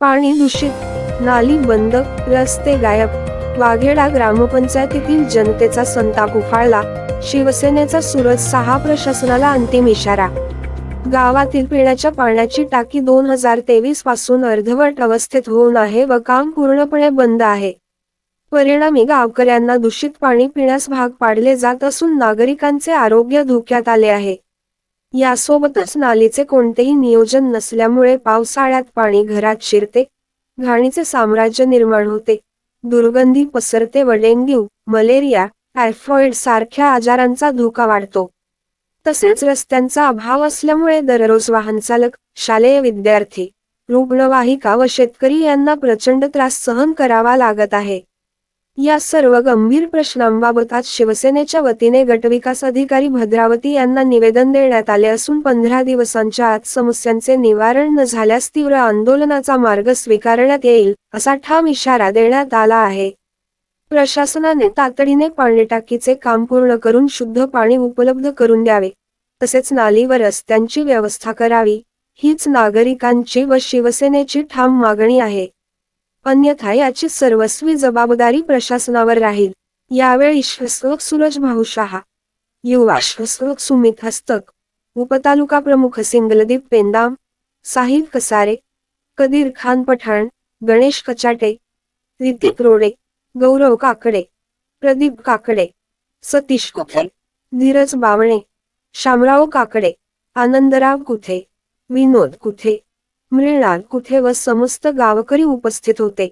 पाणी दूषित नाली बंद रस्ते गायब. वाघेडा ग्रामपंचायतीतील जनतेचा संताप उफाळला. शिवसेनेचा सूरज सहा प्रशासनाला अंतिम इशारा. गावातील पिण्याच्या पाण्याची टाकी दोन हजार तेवीसपासून अर्धवट अवस्थेत होऊन आहे व काम पूर्णपणे बंद आहे. परिणामी गावकऱ्यांना दूषित पाणी पिण्यास भाग पाडले जात असून नागरिकांचे आरोग्य धोक्यात आले आहे. यासोबतच नालीचे कोणतेही नियोजन नसल्यामुळे पावसाळ्यात पाणी घरात शिरते घाणीचे साम्राज्य निर्माण होते. दुर्गंधी पसरते व डेंग्यू मलेरिया टायफॉइड सारख्या आजारांचा धोका वाढतो. तसेच रस्त्यांचा अभाव असल्यामुळे दररोज वाहन चालक शालेय विद्यार्थी रुग्णवाहिका व शेतकरी यांना प्रचंड त्रास सहन करावा लागत आहे. या सर्व गंभीर प्रश्नांबाबत आज शिवसेनेच्या वतीने गटविकास अधिकारी भद्रावती यांना निवेदन देण्यात आले असून पंधरा दिवसांच्या आत समस्यांचे निवारण न झाल्यास तीव्र आंदोलनाचा मार्ग स्वीकारण्यात येईल असा ठाम इशारा देण्यात आला आहे. प्रशासनाने तातडीने पाणीटाकीचे काम पूर्ण करून शुद्ध पाणी उपलब्ध करून द्यावे तसेच नाली व रस्त्यांची व्यवस्था करावी हीच नागरिकांची व शिवसेनेची ठाम मागणी आहे. अन्यथा याची सर्वस्वी जबाबदारी प्रशासनावर राहील. यावेळी श्वसलोक सूरज भाऊ शहा युवा श्वसलोक सुमित हस्तक उपतालुका प्रमुख सिंगलदीप पेंदाम साहिब कसारे कदीर खान पठाण गणेश कचाटे ऋतिक रोडे गौरव काकडे प्रदीप काकडे सतीश कुठे धीरज बावणे शामराव काकडे आनंदराव कुथे विनोद कुथे मृणाल कुठे व समस्त गावकरी उपस्थित होते.